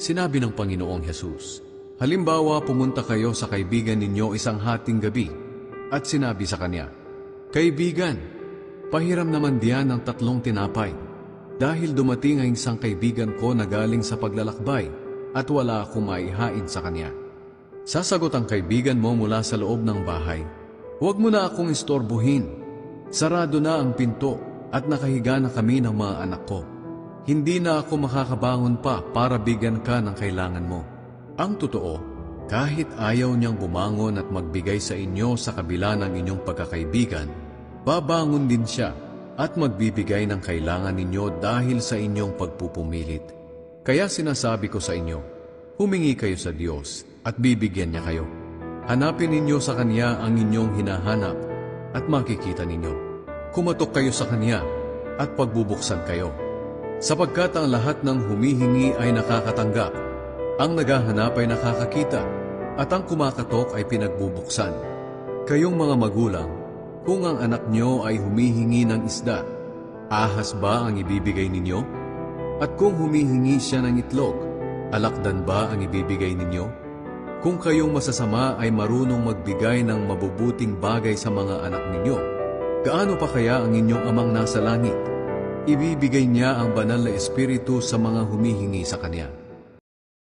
Sinabi ng Panginoong Hesus, Halimbawa pumunta kayo sa kaibigan ninyo isang hating gabi at sinabi sa kanya, Kaibigan, pahiram naman diyan ng tatlong tinapay dahil dumating ang isang kaibigan ko na galing sa paglalakbay at wala akong maihain sa kanya. Sasagot ang kaibigan mo mula sa loob ng bahay, Huwag mo na akong istorbohin. Sarado na ang pinto at nakahiga na kami ng mga anak ko. Hindi na ako makakabangon pa para bigyan ka ng kailangan mo. Ang totoo, kahit ayaw niyang bumangon at magbigay sa inyo sa kabila ng inyong pagkakaibigan, babangon din siya at magbibigay ng kailangan ninyo dahil sa inyong pagpupumilit. Kaya sinasabi ko sa inyo, humingi kayo sa Diyos at bibigyan niya kayo. Hanapin ninyo sa Kanya ang inyong hinahanap at makikita ninyo. Kumatok kayo sa Kanya at pagbubuksan kayo. Sapagkat ang lahat ng humihingi ay nakakatanggap, ang naghahanap ay nakakakita, at ang kumakatok ay pinagbubuksan. Kayong mga magulang, kung ang anak nyo ay humihingi ng isda, ahas ba ang ibibigay ninyo? At kung humihingi siya ng itlog, alakdan ba ang ibibigay ninyo? Kung kayong masasama ay marunong magbigay ng mabubuting bagay sa mga anak ninyo, gaano pa kaya ang inyong amang nasa langit? Ibibigay niya ang banal na espiritu sa mga humihingi sa Kanya.